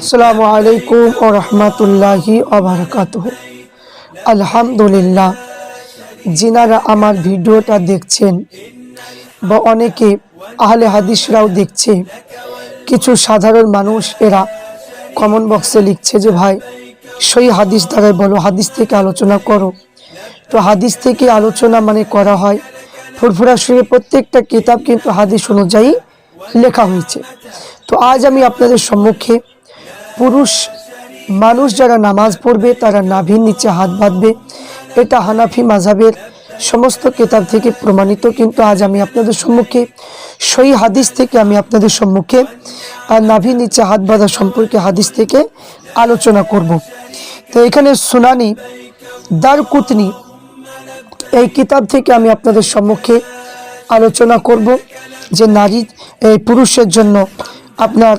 আসসালামু আলাইকুম ও রহমতুল্লাহি অবরকাতুহ আলহামদুলিল্লাহ, যিনারা আমার ভিডিওটা দেখছেন বা অনেকে আহলে হাদিসরাও দেখছে, কিছু সাধারণ মানুষ এরা কমন বক্সে লিখছে যে, ভাই, সই হাদিস দ্বারাই বলো, হাদিস থেকে আলোচনা করো। তো হাদিস থেকে আলোচনা মানে করা হয় ফুরফুরা শরীফ প্রত্যেকটা কিতাব কিন্তু হাদিস অনুযায়ী লেখা হয়েছে। তো আজ আমি আপনাদের সম্মুখে পুরুষ, মানুষ যারা নামাজ পড়বে, তারা নাভির নিচে হাত বাঁধবে। এটা হানাফি মাঝাবের সমস্ত কিতাব থেকে প্রমাণিত, কিন্তু আজ আমি আপনাদের সম্মুখে সই হাদিস থেকে আমি আপনাদের সম্মুখে নাভির নিচে হাত বাঁধা সম্পর্কে হাদিস থেকে আলোচনা করব। তো এখানে সুনানি দারকুতনি এই কিতাব থেকে আমি আপনাদের সম্মুখে আলোচনা করব যে নারী, এই পুরুষের জন্য আপনার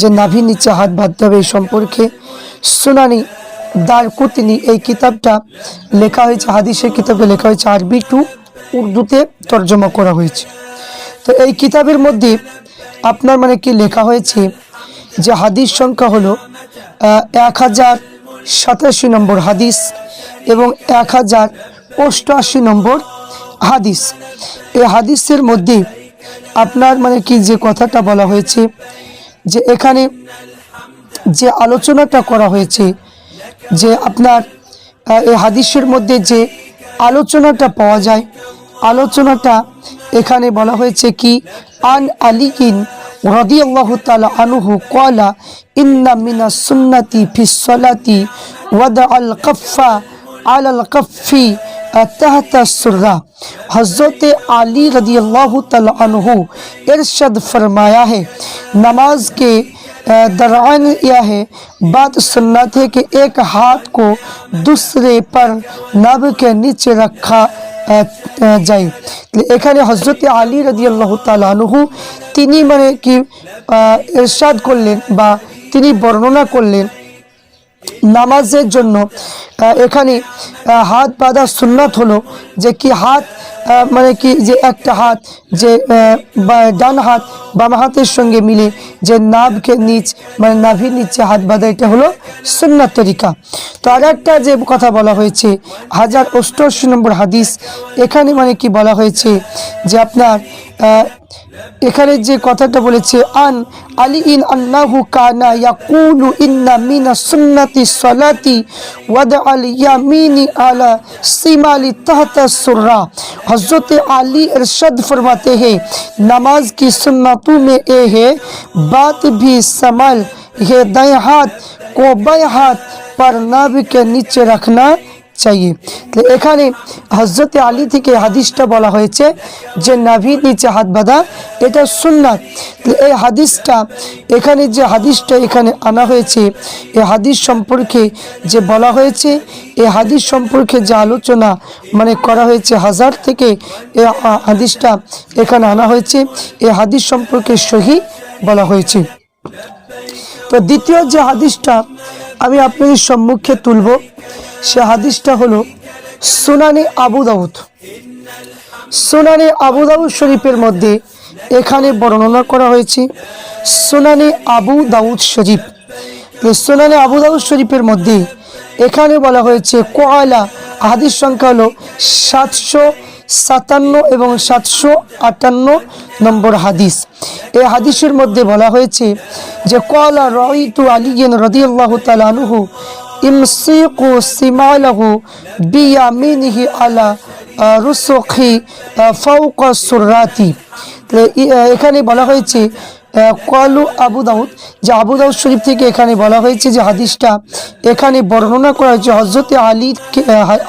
যে নাভি নিচে হাত বাঁধতে হবে এই সম্পর্কে সুনানি দারকুতনি এই কিতাবটা লেখা হয়েছে, হাদিসের কিতাবে লেখা হয়েছে, আরবি টু উর্দুতে তর্জমা করা হয়েছে। তো এই কিতাবের মধ্যে আপনার মানে কি লেখা হয়েছে যে হাদিস সংখ্যা হলো এক হাজার সাতাশি নম্বর হাদিস এবং এক হাজার অষ্টআশি নম্বর হাদিস। এই হাদিসের মধ্যে আপনার মানে কি যে কথাটা বলা হয়েছে, যে এখানে যে আলোচনাটা করা হয়েছে, যে আপনার এই হাদিসের মধ্যে যে আলোচনাটা পাওয়া যায়, আলোচনাটা এখানে বলা হয়েছে কি, আন আলিকিন রাদিয়াল্লাহু তাআলা আনহু ক্বালা, ইন্না মিনাস সুন্নাতি ফিস সালাতি ওয়াদা আল কাফা আলাল কাফি تحت سرہ حضرت علی رضی اللہ تعالیٰ عنہ ارشد فرمایا ہے، نماز کے درعن یہ ہے، بات سننا ہے کہ ایک ہاتھ کو دوسرے پر نب کے نیچے رکھا جائیں لیکن حضرت علی رضی اللہ تعالیٰ عنہ تینی তালাহু کی ارشاد کو لیں با، تینی তিনি کو لیں নামাজের জন্য এখানে হাত বাঁধা সুন্নাত হলো যে কি হাত মানে কি যে একটা হাত, যে ডান হাত, বাম হাতের সঙ্গে মিলে যে নাভকে নিচ মানে নাভির নিচে হাত বাঁধা, এটা হলো সুন্নাত তরিকা। তো আর একটা যে কথা বলা হয়েছে, হাজার অষ্টআশি নম্বর হাদিস, এখানে মানে কি বলা হয়েছে যে আপনার এখানে যে কথাটা বলেছে, আন আলী ইন আল্লাহু কানা ইয়াকুলু ইন্না মিনা সুন্নাতি সালাতি ওয়াদ আল ইয়ামিনি আলা সিমালি তাহতা সুররা। حضرت علی ارشد فرماتے ہیں، نماز کی سنتوں میں اے ہے، بات بھی سمل یہ دائیں ہاتھ کو بائیں ہاتھ پر ناب کے نیچے رکھنا চাইয়ে তো এখানে হজরত আলী থেকে হাদিসটা বলা হয়েছে যে নাভির নিচে হাত বাঁধা, এটা সুন্নাত। এই হাদিসটা, এখানে যে হাদিসটা এখানে আনা হয়েছে, এই হাদিস সম্পর্কে যে বলা হয়েছে, এই হাদিস সম্পর্কে যে আলোচনা মানে করা হয়েছে, হাজার থেকে এ হাদিসটা এখানে আনা হয়েছে, এই হাদিস সম্পর্কে সহি বলা হয়েছে। তো দ্বিতীয় যে হাদিসটা আমি আপনাদের সম্মুখে তুলব সে হাদিসটা হলো সুনানি আবু দাউদ। সুনানি আবু দাউদ শরীফের মধ্যে এখানে বর্ণনা করা হয়েছে, সুনানি আবু দাউদ শরীফ। সুনানি আবু দাউদ শরীফের মধ্যে এখানে বলা হয়েছে, কোয়ালা, হাদিস সংখ্যা হলো সাতশো সাতান্ন এবং সাতশো আটান্ন নম্বর হাদিস। এই হাদিসের মধ্যে বলা হয়েছে যে কলা রহিতু আলিগিন রদিয়াল্লাহ তালানুহু ইমসিকু সিমালাহু বিয়ামিনিহি আলা রুসুখি ফাউকা সুরাতি এখানে বলা হয়েছে কলু আবু দাউদ যে আবু দাউদ শরীফ থেকে এখানে বলা হয়েছে যে হাদিসটা এখানে বর্ণনা করা হয়েছে হজরত আলী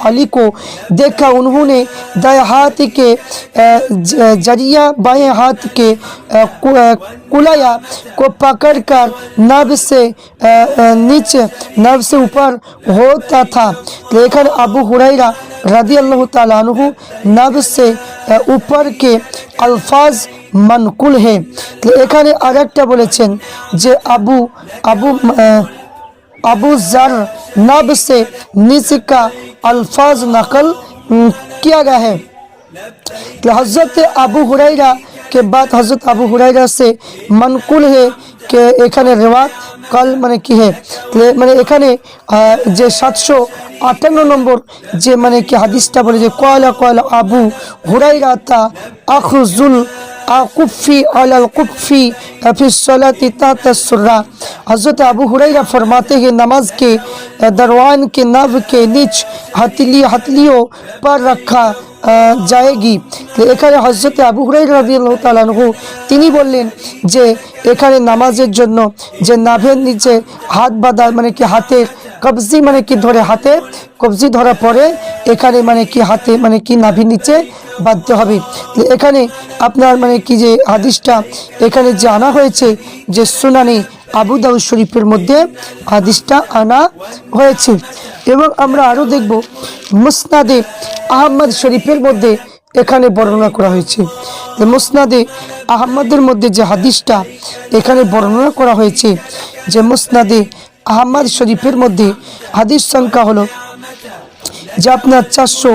अली को देखा उन्होंने दाएं हाथ के अ, ज- जरिया बाएं हाथ के अ, कु- अ, कुलाया को पकड़कर नब से अ, अ, नीचे नब से ऊपर होता था लेकिन अबू हुरैरा रदी अल्लाह तु नब से अ, ऊपर के अल्फाज मनकुल है তো এখানে আরেকটা বলেছেন যে আবু আবু আহ, अबू जर नब से नीचे का अल्फाज नकल हम्म, किया गया है कि हज़रत अबू हुरैरा के बाद हजरत আবু হুরাইরা से मनकुल है कि এখানে রেওয়াত কাল মানে কি হ্যাঁ মানে এখানে যে সাতশো আটান্ন নম্বর যে মানে কি হাদিসটা বলে যে، কয়লা কয়লা আবু হুরাই রাতা আখরুজুল حضرت ابو حریرہ فرماتے ہیں نماز کے دروان کے نب کے نیچ ہتلی ہتلیوں پر رکھا যায়গি। এখানে হজরতে আবু হুরাইরা রাদিয়াল্লাহু তাআলা তিনি বললেন যে, এখানে নামাজের জন্য যে নাভের নিচে হাত বাঁধা মানে কি হাতে কবজি মানে কি ধরে হাতে কবজি ধরা পরে এখানে মানে কি হাতে মানে কি নাভির নিচে বাঁধতে হবে। এখানে আপনার মানে কি যে হাদিসটা, এখানে যে আনা হয়েছে যে সুনানি আবু দাউদ শরীফের মধ্যে হাদিসটা আনা হয়েছে। এবং আমরা আরও দেখব মুসনাদে আহমদ শরীফের মধ্যে এখানে বর্ণনা করা হয়েছে যে মুসনাদে আহমদের মধ্যে যে হাদিসটা এখানে বর্ণনা করা হয়েছে যে মুসনাদে আহমদ শরীফের মধ্যে হাদিস সংখ্যা হলো যে আপনার চারশো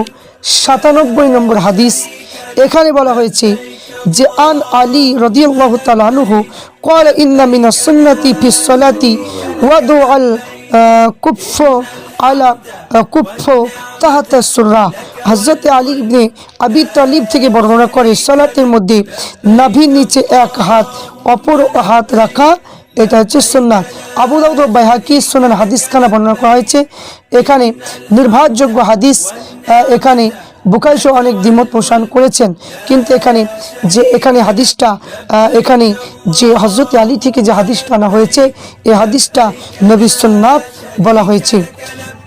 সাতানব্বই নম্বর হাদিস এখানে বলা হয়েছে যে আন আলী রদিয়াল্লাহু তাআলা আনহু قال إن من السنة في الصلاة وضع কুফ আলা কুফ তাহাতে সুরা হজরত আলী ইবনে আবি তালিব থেকে বর্ণনা করে, সালাতের মধ্যে নাভির নিচে এক হাত, অপর হাত রাখা, এটা হচ্ছে সোননাথ আবু দাউদ বাইহাকি সোনার হাদিসখানা বর্ণনা করা হয়েছে। এখানে নির্ভারযোগ্য হাদিস এখানে বুকাইশো অনেক দ্বিমত পোষণ করেছেন। কিন্তু এখানে যে, এখানে হাদিসটা এখানে যে হজরত আলী থেকে যে হাদিসটা আনা হয়েছে, এই হাদিসটা নবী সুন্নাত বলা হয়েছে।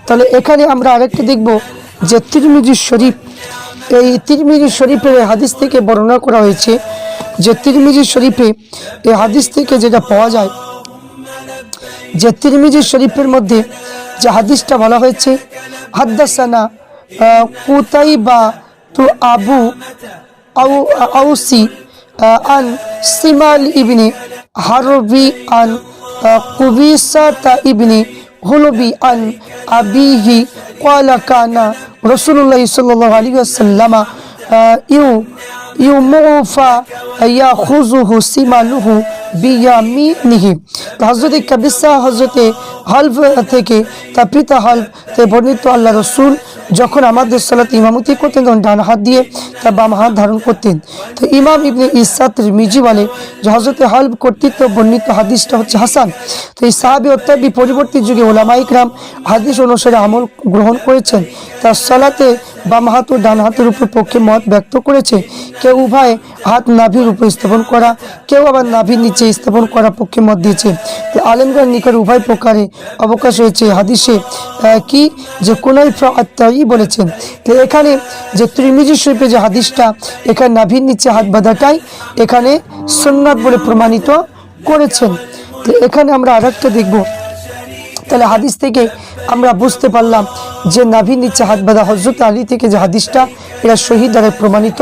তাহলে এখানে আমরা আরেকটা দেখব যে তিরমিজি শরীফ, এই তিরমিজি শরীফের হাদিস থেকে বর্ণনা করা হয়েছে যে তিরমিজি শরীফে এই হাদিস থেকে যেটা পাওয়া যায়, যে তিরমিজি শরীফের মধ্যে যে হাদিসটা বলা হয়েছে, হাদ্দাসানা আহ, কুতাইবা তু আবু আউ আউসি আহ, আন সিমাল ইবনে হারবি আন আহ, কুবিসাতা ইবনে হুলবি আন আবিহি قال كان رسول الله صلى الله عليه وسلم آه، يو ইউমুফা ইয়াখুজুহু সিমালুহু বিয়ামিনিহি। তো হজরতে কাবিসা হজরতে হালফ থেকে তার পিতা হালফ তে বর্ণিত আল্লাহ রসুল যখন আমাদের সালাত ইমামতি করতেন, তখন ডান হাত দিয়ে তার বাম হাত ধারণ করতেন। তো ইমাম ইবনে ইসা মিজি বলে যে হজরতে হালফ কর্তৃত্ব বর্ণিত হাদিসটা হচ্ছে হাসান। তো এই সাহাবি অত্যাবি পরবর্তী যুগে ওলামাইকরাম হাদিস অনুসারে আমল গ্রহণ করেছেন। তার সালাতে বাম হাত ও ডান হাতের উপর পক্ষে মত ব্যক্ত করেছে। কেউ উভয় হাত নাভির উপর স্থাপন করা, কেউ আবার নাভির নিচে স্থাপন করা পক্ষে মত দিয়েছে। তো আলেমগার নিকট উভয় প্রকারে অবকাশ হয়েছে হাদিসে কি যে কোনাই আত্মাই বলেছেন। এখানে যে ত্রিমিজি শরীফে যে হাদিসটা, এখানে নাভির নিচে হাত বাঁধাটাই এখানে সুন্নাত বলে প্রমাণিত করেছেন। তো এখানে আমরা আরেকটা দেখব। তাহলে হাদিস থেকে আমরা বুঝতে পারলাম যে নাভি নিচে হাত বাঁধা হজরত আলী থেকে যে হাদিসটা এরা শহীদ দ্বারা প্রমাণিত